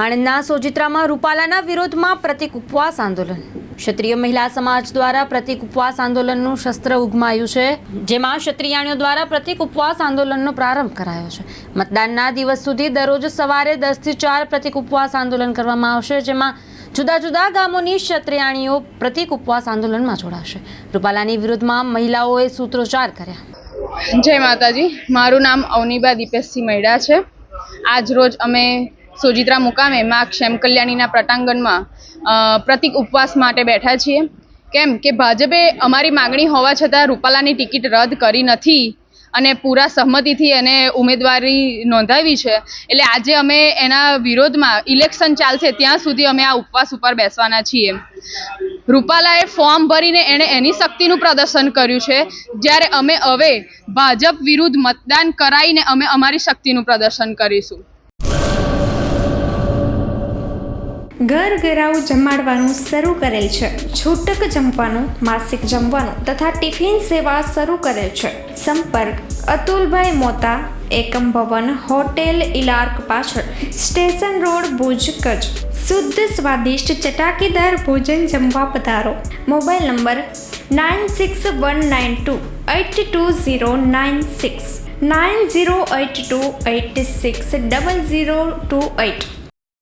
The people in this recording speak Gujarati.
આણંદના સોજિત્રામાં રૂપાલાના વિરોધમાં પ્રતિક ઉપવાસ આંદોલન. ક્ષત્રિય મહિલા સમાજ દ્વારા પ્રતિક ઉપવાસ આંદોલનનું શસ્ત્ર ઉગમાયું છે, જેમાં ક્ષત્રિયાણીઓ દ્વારા પ્રતિક ઉપવાસ આંદોલનનો પ્રારંભ કરાયો છે. મતદાનના દિવસ સુધી દરરોજ સવારે દસથી ચાર પ્રતિક ઉપવાસ આંદોલન કરવામાં આવશે, જેમાં જુદા જુદા ગામોની ક્ષત્રિયાણીઓ પ્રતિક ઉપવાસ આંદોલનમાં જોડાશે. રૂપાલાની વિરુદ્ધમાં મહિલાઓએ સૂત્રોચ્ચાર કર્યા. જય માતાજી. મારું નામ અવનીબા દીપેશસિંહ મૈડા છે. આજ રોજ અમે સોજિત્રા મુકામે મા ક્ષેમ કલ્યાણીના પ્રટાંગણમાં પ્રતિક ઉપવાસ માટે બેઠા છીએ. કેમ કે ભાજપે અમારી માગણી હોવા છતાં રૂપાલાની ટિકિટ રદ કરી નથી અને પૂરા સહમતિથી એને ઉમેદવારી નોંધાવી છે. એટલે આજે અમે એના વિરોધમાં ઇલેક્શન ચાલશે ત્યાં સુધી અમે આ ઉપવાસ ઉપર બેસવાના છીએ. રૂપાલાએ ફોર્મ ભરીને એણે એની શક્તિનું પ્રદર્શન કર્યું છે. જ્યારે અમે હવે ભાજપ વિરુદ્ધ મતદાન કરાવીને અમે અમારી શક્તિનું પ્રદર્શન કરીશું. ઘર ઘેરાવું જમાડવાનું શરૂ કરેલ છે. છૂટક જમવાનું, માસિક જમવાનું તથા ટિફિન સેવા શરૂ કરેલ છે. સંપર્ક, અતુલભાઈ મોતા, એકમ ભવન, હોટેલ ઇલાર્ક પાછળ, સ્ટેશન રોડ ભુજ, કચ્છ. શુદ્ધ સ્વાદિષ્ટ ચટાકીદાર ભોજન જમવા પધારો. Mobile number nine six one nine two eight two zero nine six. Nine zero eight two eight six double zero two eight